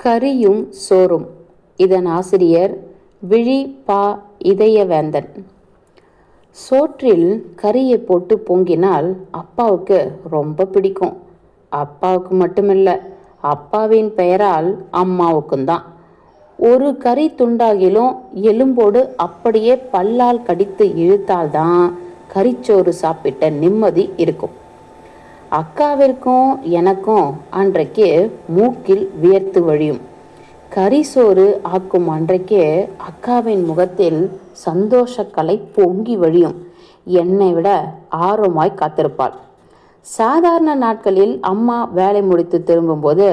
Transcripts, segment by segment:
கரியும் சோறும். இதன் ஆசிரியர் விழி பா இதயவேந்தன். சோற்றில் கறியை போட்டு பொங்கினால் அப்பாவுக்கு ரொம்ப பிடிக்கும். அப்பாவுக்கு மட்டுமில்லை அப்பாவின் பெயரால் அம்மாவுக்கும் தான். ஒரு கறி துண்டாகிலும் எலும்போடு அப்படியே பல்லால் கடித்து இழுத்தால்தான் கறிச்சோறு சாப்பிட்ட நிம்மதி இருக்கும். அக்காவிற்கும் எனக்கும் அன்றைக்கு மூக்கில் வியர்த்து வழியும். கரிசோறு ஆக்கும் அன்றைக்கே அக்காவின் முகத்தில் சந்தோஷக்கலை பொங்கி வழியும். என்னை விட ஆர்வமாய் காத்திருப்பாள். சாதாரண நாட்களில் அம்மா வேலை முடித்து திரும்பும்போது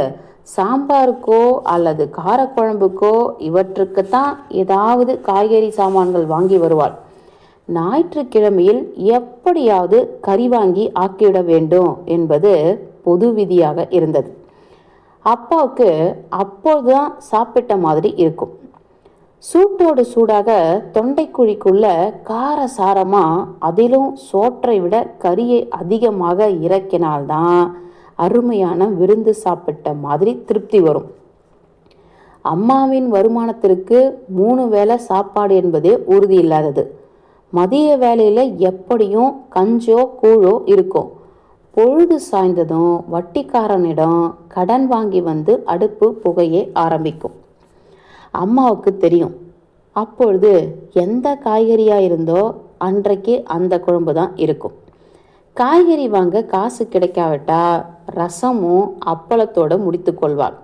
சாம்பாருக்கோ அல்லது காரக்குழம்புக்கோ இவற்றுக்குத்தான் ஏதாவது காய்கறி சாமான்கள் வாங்கி வருவாள். ஞாயிற்றுக்கிழமையில் எப்படியாவது கறி வாங்கி ஆக்கிவிட வேண்டும் என்பது பொது விதியாக இருந்தது. அப்பாவுக்கு அப்போதுதான் சாப்பிட்ட மாதிரி இருக்கும். சூட்டோடு சூடாக தொண்டைக்குழிக்குள்ள கார சாரமாக அதிலும் சோற்றை விட கறியை அதிகமாக இறக்கினால்தான் அருமையான விருந்து சாப்பிட்ட மாதிரி திருப்தி வரும். அம்மாவின் வருமானத்திற்கு மூணு வேளை சாப்பாடு என்பதே உறுதி இல்லாதது மதிய வேலையில் எப்படியும் கஞ்சோ கூழோ இருக்கும் பொழுது சாய்ந்ததும் வட்டிக்காரனிடம் கடன் வாங்கி வந்து அடுப்பு புகையே ஆரம்பிக்கும். அம்மாவுக்கு தெரியும். அப்பொழுது எந்த காய்கறியாக இருந்தோ அன்றைக்கு அந்த குழம்பு தான் இருக்கும். காய்கறி வாங்க காசு கிடைக்காவிட்டா ரசமும் அப்பளத்தோடு முடித்து கொள்வாள்.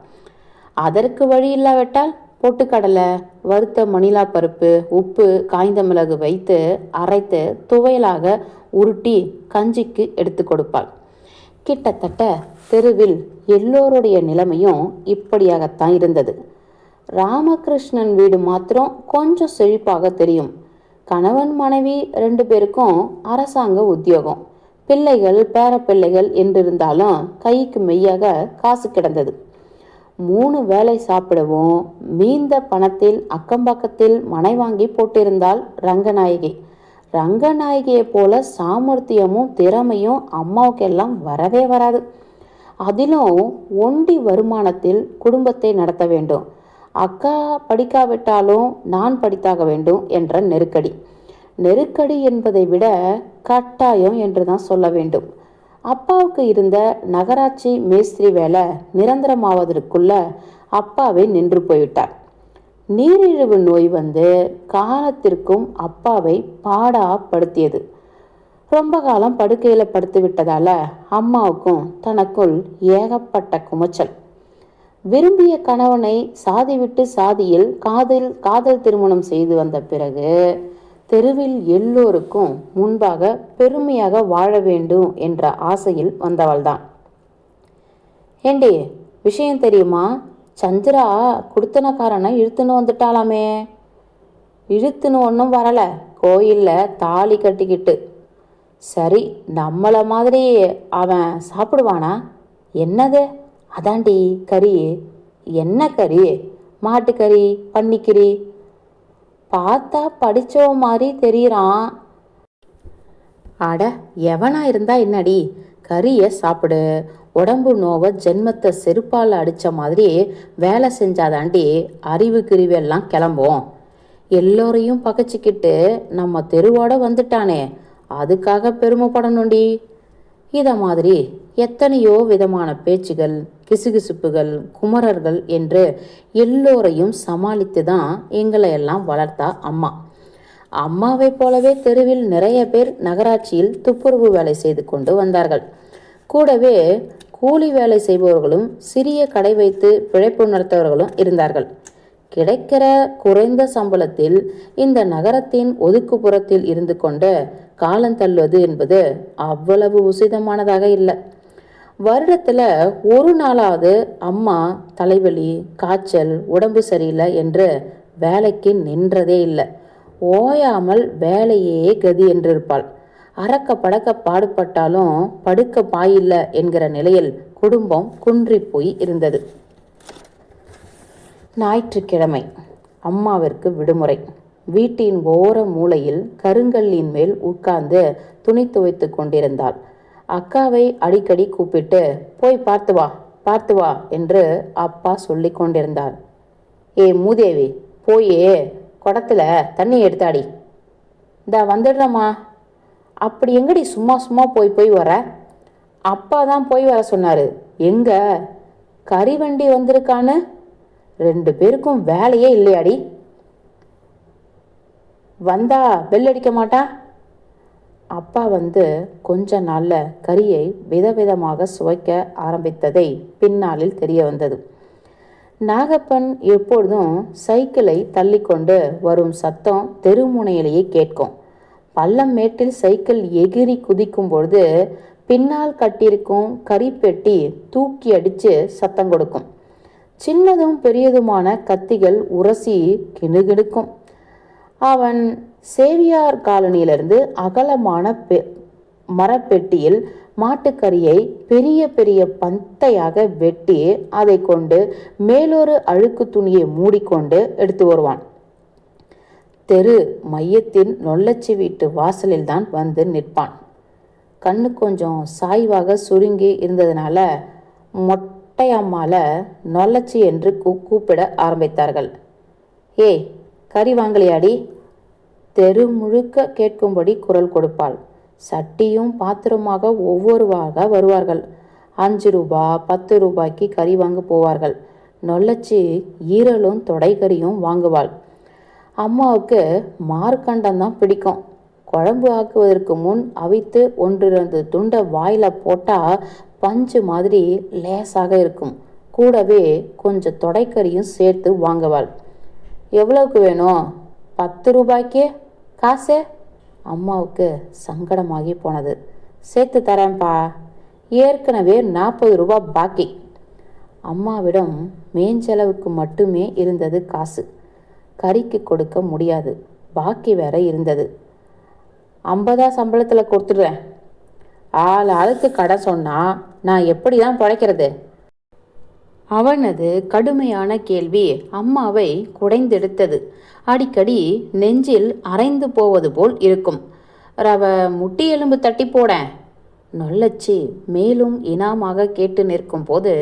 அதற்கு வழி இல்லாவிட்டால் பொட்டுக்கடலை வறுத்த மணிலா பருப்பு உப்பு காய்ந்த மிளகு வைத்து அரைத்து துவையலாக உருட்டி கஞ்சிக்கு எடுத்து கொடுப்பாள். கிட்டத்தட்ட தெருவில் எல்லோருடைய நிலைமையும் இப்படியாகத்தான் இருந்தது. ராமகிருஷ்ணன் வீடு மாத்திரம் கொஞ்சம் செழிப்பாக தெரியும். கணவன் மனைவி ரெண்டு பேருக்கும் அரசாங்க உத்தியோகம். பிள்ளைகள் பேரப்பிள்ளைகள் என்றிருந்தாலும் கைக்கு மெய்யாக காசு கிடந்தது. மூணு வேளை சாப்பிடவும் மீந்த பணத்தில் அக்கம்பக்கத்தில் மனை வாங்கி போட்டிருந்தால் ரங்கநாயகி. ரங்கநாயகியை போல சாமர்த்தியமும் திறமையும் அம்மாவுக்கெல்லாம் வரவே வராது. அதிலும் ஒண்டி வருமானத்தில் குடும்பத்தை நடத்த வேண்டும். அக்கா படிக்காவிட்டாலும் நான் படித்தாக வேண்டும் என்ற நெருக்கடி. நெருக்கடி என்பதை விட கட்டாயம் என்று தான் சொல்ல வேண்டும். அப்பாவுக்கு இருந்த நகராட்சி மேஸ்திரி வேலை நிரந்தரமாவதற்குள்ள அப்பாவை நின்று போய்விட்டார். நீரிழிவு நோய் வந்து காலத்திற்கும் அப்பாவை பாடாப்படுத்தியது. ரொம்ப காலம் படுக்கையில் படுத்து விட்டதால அம்மாவுக்கும் தனக்குள் ஏகப்பட்ட குமைச்சல். விரும்பிய கணவனை சாதி விட்டு சாதியில் காதல் காதல் திருமணம் செய்து வந்த பிறகு தெருவில் எல்லோருக்கும் முன்பாக பெருமையாக வாழ வேண்டும் என்ற ஆசையில் வந்தவள்தான். ஏண்டி விஷயம் தெரியுமா? சந்திரா குடுத்தனக்காரனை இழுத்துன்னு வந்துட்டாலாமே இழுத்துன்னு ஒன்றும் வரலை. கோயிலில் தாலி கட்டிக்கிட்டு. சரி நம்மளை மாதிரி அவன் சாப்பிடுவானா? என்னது? அதாண்டி கறி. என்ன கறி? மாட்டுக்கறி பன்னிக்கறி. பார்த்தா படிச்சவ மாதிரி தெரியறான். அட எவனா இருந்தா என்னடி? கறியை சாப்பிடு. உடம்பு நோவை ஜென்மத்தை செருப்பால் அடித்த மாதிரி வேலை செஞ்சாதாண்டி அறிவு கிரிவெல்லாம் கிளம்பும். எல்லோரையும் பகைச்சிக்கிட்டு நம்ம தெருவோட வந்துட்டானே. அதுக்காக பெருமைப்படணும்டி. இதை மாதிரி எத்தனையோ விதமான பேச்சுகள் கிசுகிசுப்புகள் குமரர்கள் என்று எல்லோரையும் சமாளித்து தான் எங்களை எல்லாம் வளர்த்தா அம்மா. அம்மாவைப் போலவே தெருவில் நிறைய பேர் நகராட்சியில் துப்புரவு வேலை செய்து கொண்டு வந்தார்கள். கூடவே கூலி வேலை செய்பவர்களும் சிறிய கடை வைத்து பிழைப்பு நடத்தவர்களும் இருந்தார்கள். கிடைக்கிற குறைந்த சம்பளத்தில் இந்த நகரத்தின் ஒதுக்குப்புறத்தில் இருந்து கொண்டு காலந்தள்ளுவது என்பது அவ்வளவு உசிதமானதாக இல்லை. வருடத்துல ஒரு நாளாவது அம்மா தலைவலி காய்ச்சல் உடம்பு சரியில்லை என்று வேலைக்கு நின்றதே இல்லை. ஓயாமல் வேலையே கதி என்றிருப்பாள். அறக்க படக்க பாடுபட்டாலும் படுக்க பாயில்ல என்கிற நிலையில் குடும்பம் குன்றி போய் இருந்தது. ஞாயிற்றுக்கிழமை அம்மாவிற்கு விடுமுறை. வீட்டின் ஓர மூலையில் கருங்கல்லின் மேல் உட்கார்ந்து துணி துவைத்து கொண்டிருந்தாள். அக்காவை அடிக்கடி கூப்பிட்டு போய் பார்த்து வா பார்த்து வா என்று அப்பா சொல்லி கொண்டிருந்தார். ஏ மூதேவி போயே குடத்துல தண்ணி எடுத்தாடி. இந்த வந்துடுறேம்மா. அப்படி எங்கடி சும்மா சும்மா போய் போய் வர? அப்பா தான் போய் வர சொன்னார். எங்க? கறி வண்டி வந்திருக்கான்னு? ரெண்டு பேருக்கும் வேலையே இல்லையாடி. வந்தா பெல் அடிக்க மாட்டா? அப்பா வந்து கொஞ்ச நாள்ல கறியை விதவிதமாக சுவைக்க ஆரம்பித்ததை பின்னாளில் தெரிய வந்தது. நாகப்பன் எப்பொழுதும் சைக்கிளை தள்ளிக்கொண்டு வரும் சத்தம் தெருமுனையிலேயே கேட்கும். பள்ளம் மேட்டில் சைக்கிள் எகிரி குதிக்கும் பொழுது பின்னால் கட்டியிருக்கும் கறிப்பெட்டி தூக்கி அடித்து சத்தம் கொடுக்கும். சின்னதும் பெரியதுமான கத்திகள் உரசி கிணுகிணுக்கும் அவன் சேவியார் காலனியிலிருந்து அகலமான பெ மரப்பெட்டியில் மாட்டுக்கறியை பெரிய பெரிய பந்தையாக வெட்டி அதை கொண்டு மேலொரு அழுக்கு துணியை மூடிக்கொண்டு எடுத்து வருவான். தெரு மையத்தின் நொல்லச்சி வீட்டு வாசலில் தான் வந்து நிற்பான். கண்ணு கொஞ்சம் சாய்வாக சுருங்கி இருந்ததுனால மொட்டையம்மால நொல்லச்சி என்று கூ கூப்பிட ஆரம்பித்தார்கள். ஏய் கறி வாங்கலையாடி? தெரு முழுக்க கேட்கும்படி குரல் கொடுப்பாள். சட்டியும் பாத்திரமாக ஒவ்வொருவாக வருவார்கள். அஞ்சு ரூபா பத்து ரூபாய்க்கு கறி வாங்க போவார்கள். நொல்லச்சி ஈரலும் தொடைக்கறியும் வாங்குவாள். அம்மாவுக்கு மார்க்கண்டம்தான் பிடிக்கும். குழம்பு ஆக்குவதற்கு முன் அவித்து ஒன்றிரண்டு துண்டை வாயில போட்டா பஞ்சு மாதிரி லேசாக இருக்கும். கூடவே கொஞ்சம் தொடைக்கறியும் சேர்த்து வாங்குவாள். எவ்வளவுக்கு வேணும்? பத்து ரூபாய்க்கே. காசே? அம்மாவுக்கு சங்கடமாகி போனது. சேர்த்து தரேன்ப்பா. ஏற்கனவே நாற்பது ரூபாய் பாக்கி. அம்மாவிடம் மேஞ்செலவுக்கு மட்டுமே இருந்தது காசு. கறிக்கு கொடுக்க முடியாது. பாக்கி வேற இருந்தது. ஐம்பதா சம்பளத்தில் கொடுத்துடுறேன். ஆள் ஆளுக்கு கடை சொன்னால் நான் எப்படி தான் பிழைக்கிறது அவனது கடுமையான கேள்வி அம்மாவை குடைந்தெடுத்தது. அடிக்கடி நெஞ்சில் அரைந்து போவது போல் இருக்கும். ரவ முட்டி எலும்பு தட்டி போட நொல்லச்சி மேலும் இனாமாக கேட்டு நிற்கும் போது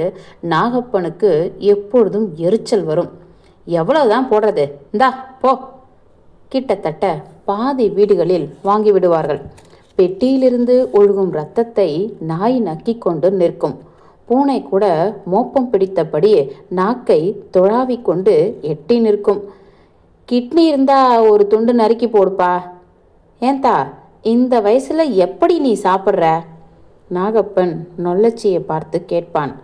நாகப்பனுக்கு எப்பொழுதும் எரிச்சல் வரும். எவ்வளவுதான் போடுறது? இந்தா போ. கிட்டத்தட்ட பாதி வீடுகளில் வாங்கி விடுவார்கள். பெட்டியிலிருந்து ஒழுகும் ரத்தத்தை நாய் நக்கி கொண்டு நிற்கும். பூனை கூட மோப்பம் பிடித்தபடி நாக்கை தொழாவி கொண்டு எட்டி நிற்கும். கிட்னி இருந்தா ஒரு துண்டு நறுக்கி போடுப்பா. ஏன்தா இந்த வயசுல எப்படி நீ சாப்பிட்ற? நாகப்பன் நொல்லச்சியை பார்த்து கேட்பான்.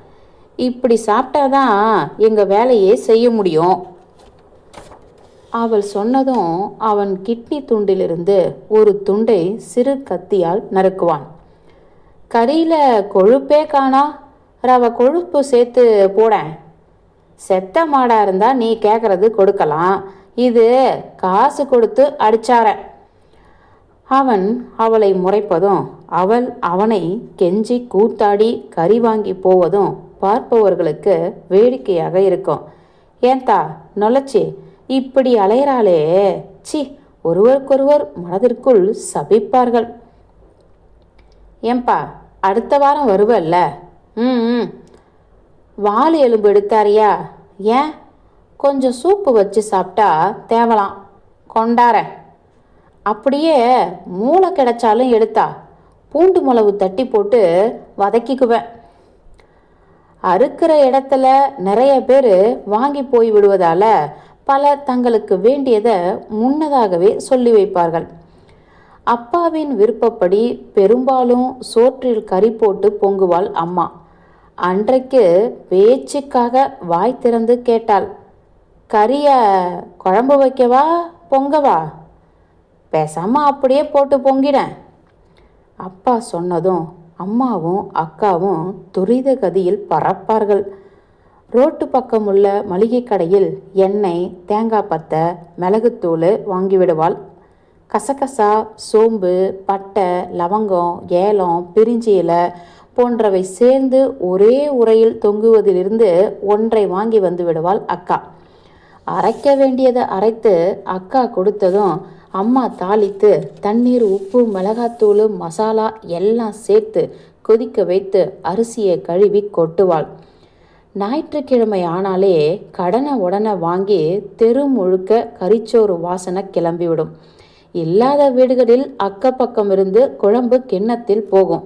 இப்படி சாப்பிட்டாதான் எங்க வேலையே செய்ய முடியும். அவள் சொன்னதும் அவன் கிட்னி துண்டிலிருந்து ஒரு துண்டை சிறு கத்தியால் நறுக்குவான். கறியில கொழுப்பே காணா. ரவ கொழுப்பு சேர்த்து போடேன். செத்த மாடா இருந்தா நீ கேட்கறது கொடுக்கலாம். இது காசு கொடுத்து அடிச்சார. அவன் அவளை முறைப்பதும் அவள் அவனை கெஞ்சி கூத்தாடி கறி வாங்கி போவதும் பார்ப்பவர்களுக்கு வேடிக்கையாக இருக்கும். ஏன்தா நொலச்சி இப்படி அலையறாளே. சி ஒருவருக்கொருவர் மனதிற்குள் சபிப்பார்கள். ஏன்பா அடுத்த வாரம் வருவல்ல? ம் ம். வால் எலும்பு எடுத்தாரியா? ஏன்? கொஞ்சம் சூப்பு வச்சு சாப்பிட்டா தேவலாம். கொண்டாரேன். அப்படியே மூளை கிடைச்சாலும் எடுத்தா. பூண்டு மிளகு தட்டி போட்டு வதக்கிக்குவேன். அறுக்கிற இடத்துல நிறைய பேர் வாங்கி போய் விடுவதால பல தங்களுக்கு வேண்டியதை முன்னதாகவே சொல்லி வைப்பார்கள். அப்பாவின் விருப்பப்படி பெரும்பாலும் சோற்றில் கறி போட்டு பொங்குவாள் அம்மா. அன்றைக்கு பேச்சுக்காக வாய் திறந்து கேட்டாள். கறிய குழம்பு வைக்கவா பொங்கவா? பேசாம அப்படியே போட்டு பொங்கினேன் அப்பா சொன்னதும் அம்மாவும் அக்காவும் துரித கதியில் பறப்பார்கள். ரோட்டு பக்கம் உள்ள மளிகை கடையில் எண்ணெய் தேங்காய் பத்தை மிளகுத்தூள் வாங்கிவிடுவாள். கசகசா சோம்பு பட்டை லவங்கம் ஏலம் பிரிஞ்சி இலை போன்றவை சேர்ந்து ஒரே உரையில் தொங்குவதிலிருந்து ஒன்றை வாங்கி வந்து விடுவாள் அக்கா. அரைக்க வேண்டியதை அரைத்து அக்கா கொடுத்ததும் அம்மா தாளித்து தண்ணீர் உப்பு மிளகாத்தூள் மசாலா எல்லாம் சேர்த்து கொதிக்க வைத்து அரிசியை கழுவி கொட்டுவாள். ஞாயிற்றுக்கிழமை ஆனாலே கடனை உடனே வாங்கி தெரு முழுக்க கரிச்சோறு வாசனை கிளம்பிவிடும். இல்லாத வீடுகளில் அக்கப்பக்கம் இருந்து குழம்பு கிண்ணத்தில் போகும்.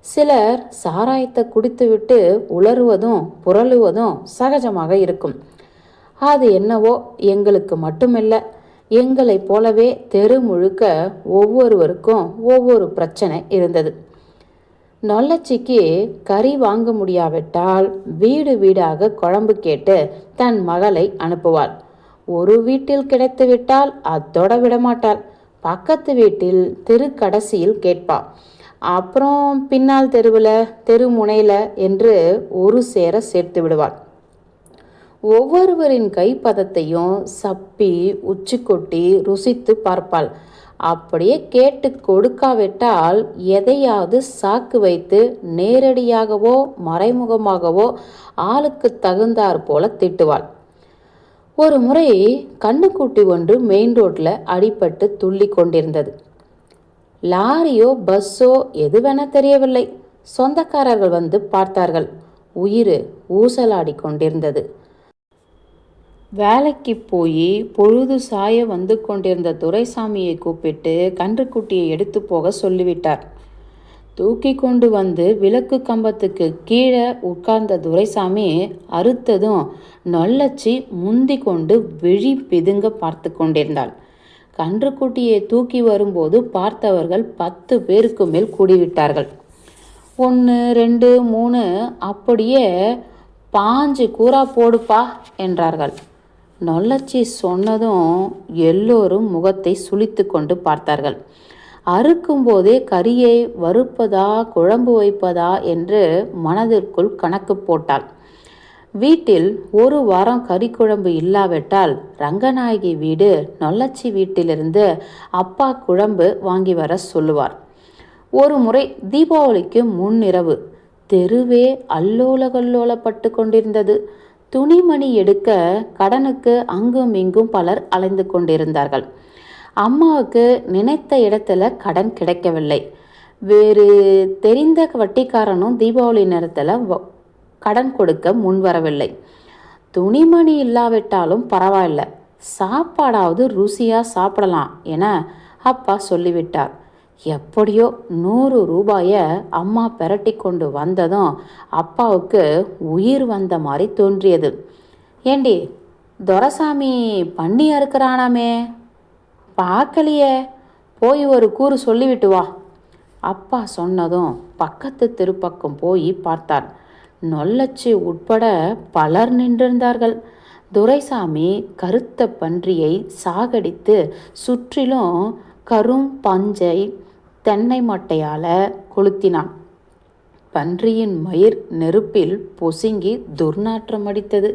சிலர் சாராயத்தை குடித்துவிட்டு உளறுவதும் புரளுவதும் சகஜமாக இருக்கும். அது என்னவோ எங்களுக்கு மட்டுமில்லை. எங்களைப் போலவே தெரு முழுக்க ஒவ்வொருவருக்கும் ஒவ்வொரு பிரச்சனை இருந்தது. நொல்லச்சிக்கு கறி வாங்க முடியாவிட்டால் வீடு வீடாக குழம்பு கேட்டு தன் மகளை அனுப்புவாள். ஒரு வீட்டில் கிடைத்துவிட்டால் அத்தோட விடமாட்டாள். பக்கத்து வீட்டில் தெரு கடைசியில் கேட்பா அப்புறம் பின்னால் தெருவில் தெரு முனையில் என்று ஒரு சேர சேர்த்து விடுவாள். ஒவ்வொருவரின் கைப்பதத்தையும் சப்பி உச்சி கொட்டி ருசித்து பார்ப்பாள். அப்படியே கேட்டு கொடுக்காவிட்டால் எதையாவது சாக்கு வைத்து நேரடியாகவோ மறைமுகமாகவோ ஆளுக்கு தகுந்தாற் போல திட்டுவாள். ஒரு முறை கண்ணுக்குட்டி ஒன்று மெயின் ரோட்டில் அடிபட்டு துள்ளி கொண்டிருந்தது. லாரியோ பஸ்ஸோ எது எதுவென தெரியவில்லை. சொந்தக்காரர்கள் வந்து பார்த்தார்கள். உயிர் ஊசலாடி கொண்டிருந்தது. வேலைக்கு போய் பொழுது சாய வந்து கொண்டிருந்த துரைசாமியை கூப்பிட்டு கன்றுக்குட்டியை எடுத்து போக சொல்லிவிட்டார். தூக்கி கொண்டு வந்து விளக்கு கம்பத்துக்கு கீழே உட்கார்ந்த துரைசாமி அறுத்ததும் நொல்லச்சி முந்தி கொண்டு விழி பிதுங்க பார்த்து கொண்டிருந்தாள். கன்றுக்குட்டியை தூக்கி வரும்போது பார்த்தவர்கள் பத்து பேருக்கு மேல் கூடிவிட்டார்கள். ஒன்று ரெண்டு மூணு அப்படியே பாஞ்சு கூறா போடுப்பா என்றார்கள். நொல்லச்சி சொன்னதும் எல்லோரும் முகத்தை சுளித்து கொண்டு பார்த்தார்கள். அறுக்கும்போதே கரியை வறுப்பதா குழம்பு வைப்பதா என்று மனதிற்குள் கணக்கு போட்டாள். வீட்டில் ஒரு வாரம் கறி குழம்பு இல்லாவிட்டால் ரங்கநாயகி வீடு நொல்லச்சி வீட்டிலிருந்து அப்பா குழம்பு வாங்கி வர சொல்லுவார். ஒரு முறை தீபாவளிக்கு முன்னிரவு தெருவே அல்லோல கல்லோலப்பட்டு கொண்டிருந்தது. துணிமணி எடுக்க கடனுக்கு அங்கும் இங்கும் பலர் அலைந்து கொண்டிருந்தார்கள். அம்மாவுக்கு நினைத்த இடத்துல கடன் கிடைக்கவில்லை. வேறு தெரிந்த வட்டிக்காரனும் தீபாவளி நேரத்தில் கடன் கொடுக்க முன்வரவில்லை துணிமணி இல்லாவிட்டாலும் பரவாயில்ல. சாப்பாடாவது ருசியாக சாப்பிடலாம் என அப்பா சொல்லிவிட்டார். எப்படியோ நூறு ரூபாயை அம்மா பெரட்டி கொண்டு வந்ததும் அப்பாவுக்கு உயிர் வந்த மாதிரி தோன்றியது. ஏண்டி துரசாமி பண்ணி இருக்கிறானாமே? பார்க்கலையே. போய் ஒரு கூறு சொல்லிவிட்டு வா. அப்பா சொன்னதும் பக்கத்து தெருப்பக்கம் போய் பார்த்தார். நொல்லச்சி உட்பட பலர் நின்றிருந்தார்கள். துரைசாமி கருத்த பன்றியை சாகடித்து சுற்றிலும் கரும் பஞ்சை தென்னை மட்டையால் கொளுத்தினான். பன்றியின் மயிர் நெருப்பில் பொசுங்கி துர்நாற்றம் அடித்தது.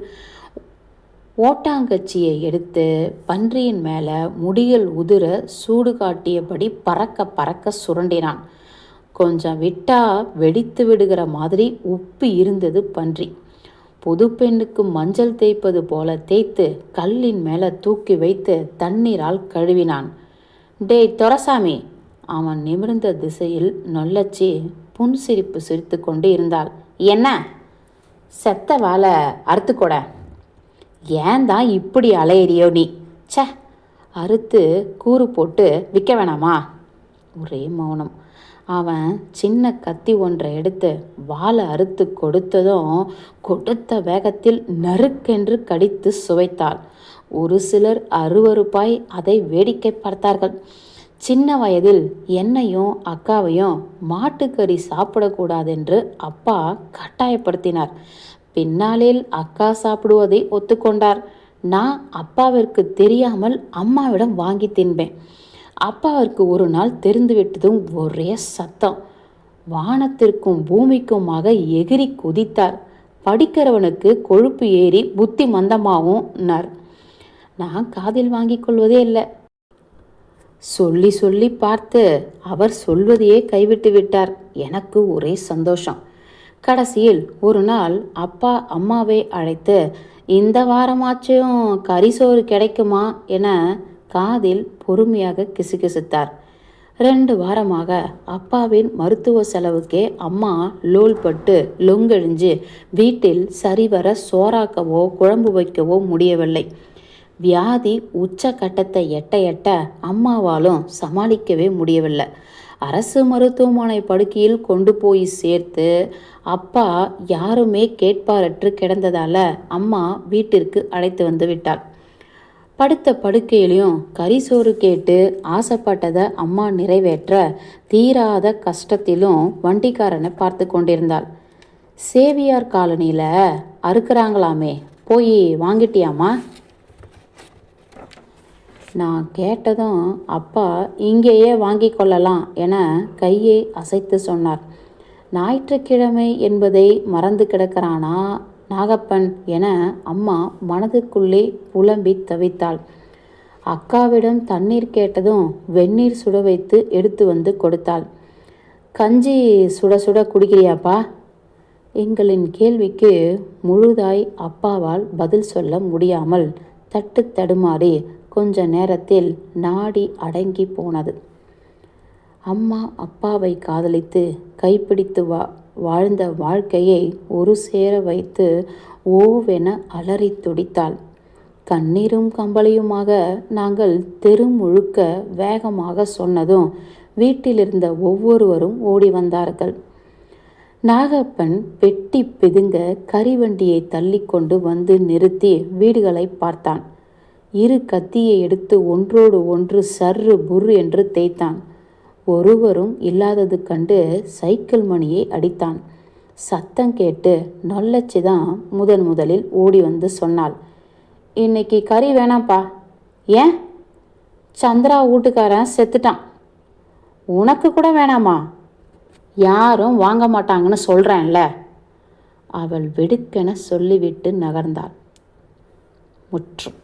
ஓட்டாங்கச்சியை எடுத்து பன்றியின் மேலே முடியில் உதிர சூடு காட்டியபடி பறக்க பறக்க சுரண்டினான். கொஞ்சம் விட்டா வெடித்து விடுகிற மாதிரி உப்பு இருந்தது பன்றி. புது பெண்ணுக்கு மஞ்சள் தேய்ப்பது போல தேய்த்து கல்லின் மேலே தூக்கி வைத்து தண்ணீரால் கழுவினான். டேய் தொரசாமி அவன் நிமிர்ந்த திசையில் நொல்லச்சி புன்சிரிப்பு சிரித்து கொண்டு இருந்தாள். என்ன? செத்த வாழை அறுத்துக்கூட ஏன் தான் இப்படி அலையிறியோ நீ? ச்சே! அறுத்து கூறு போட்டு விற்க வேணாமா? ஒரே மௌனம். அவன் சின்ன கத்தி ஒன்றை எடுத்து வாழை அறுத்து கொடுத்ததும் கொடுத்த வேகத்தில் நறுக்கென்று கடித்து சுவைத்தாள். ஒரு சிலர் அருவருப்பாய் அதை வேடிக்கை பார்த்தார்கள். சின்ன வயதில் என்னையும் அக்காவையும் மாட்டுக்கறி சாப்பிடக்கூடாதென்று அப்பா கட்டாயப்படுத்தினார். பின்னாளில் அக்கா சாப்பிடுவதை ஒத்துக்கொண்டார். நான் அப்பாவிற்கு தெரியாமல் அம்மாவிடம் வாங்கி தின்பேன். அப்பாவிற்கு ஒரு நாள் தெரிந்துவிட்டதும் ஒரே சத்தம். வானத்திற்கும் பூமிக்குமாக எகிரி குதித்தார். படிக்கிறவனுக்கு கொழுப்பு ஏறி புத்தி மந்தமாகவும் நான் காதில் வாங்கிக் கொள்வதே இல்லை. சொல்லி சொல்லி பார்த்து அவர் சொல்வதையே கைவிட்டு விட்டார். எனக்கு ஒரே சந்தோஷம். கடைசியில் ஒரு நாள் அப்பா அம்மாவை அழைத்து இந்த வாரமாச்சும் கரிசோறு கிடைக்குமா? என காதில் பொறுமையாக கிசுகிசுத்தார். ரெண்டு வாரமாக அப்பாவின் மருத்துவ செலவுக்கே அம்மா லோல் பட்டு லொங்கெழிஞ்சு வீட்டில் சரிவர சோறாக்கவோ குழம்பு வைக்கவோ முடியவில்லை. வியாதி உச்சக்கட்டத்தை எட்ட எட்ட அம்மாவாலும் சமாளிக்கவே முடியவில்லை. அரசு மருத்துவமனை படுக்கையில் கொண்டு போய் சேர்த்து அப்பா யாருமே கேட்பாரற்று கிடந்ததால அம்மா வீட்டிற்கு அழைத்து வந்து விட்டாள். படுத்த படுக்கையிலையும் கரிசோறு கேட்டு ஆசைப்பட்டதை அம்மா நிறைவேற்ற தீராத கஷ்டத்திலும் வண்டிக்காரனை பார்த்து கொண்டிருந்தாள். சேவியார் காலனியில் அறுக்கிறாங்களாமே போய் வாங்கிட்டியாம்மா? நான் கேட்டதும் அப்பா இங்கேயே வாங்கி கொள்ளலாம் என கையை அசைத்து சொன்னார். ஞாயிற்றுக்கிழமை என்பதை மறந்து கிடக்கிறானா நாகப்பன்? என அம்மா மனதுக்குள்ளே புலம்பி தவித்தாள். அக்காவிடம் தண்ணீர் கேட்டதும் வெந்நீர் சுட வைத்து எடுத்து வந்து கொடுத்தாள். கஞ்சி சுட சுட குடிக்கிறியாப்பா? எங்களின் கேள்விக்கு முழுதாய் அப்பாவால் பதில் சொல்ல முடியாமல் தட்டு தடுமாறி கொஞ்ச நேரத்தில் நாடி அடங்கி போனது. அம்மா அப்பாவை காதலித்து கைப்பிடித்து வா வாழ்ந்த வாழ்க்கையை ஒரு சேர வைத்து ஓவென அலறி துடித்தாள். கண்ணீரும் கம்பளியுமாக நாங்கள் தெரு முழுக்க வேகமாக சொன்னதும் வீட்டிலிருந்த ஒவ்வொருவரும் ஓடி வந்தார்கள். நாகப்பன் பெட்டி பிதுங்க கரிவண்டியை தள்ளிக்கொண்டு வந்து நிறுத்தி வீடுகளை பார்த்தான். இரு கத்தியை எடுத்து ஒன்றோடு ஒன்று சர்ரு புர்ரு என்று தேய்த்தான். ஒருவரும் இல்லாதது கண்டு சைக்கிள் மணியை அடித்தான். சத்தம் கேட்டு நொல்லச்சி தான் முதன் முதலில் ஓடி வந்து சொன்னாள். இன்னைக்கு கறி வேணாம்ப்பா. ஏன்? சந்திரா வீட்டுக்காரன் செத்துட்டான். உனக்கு கூட வேணாமா? யாரும் வாங்க மாட்டாங்கன்னு சொல்கிறேன்ல அவள் வெடுக்கென சொல்லிவிட்டு நகர்ந்தாள். முற்றும்.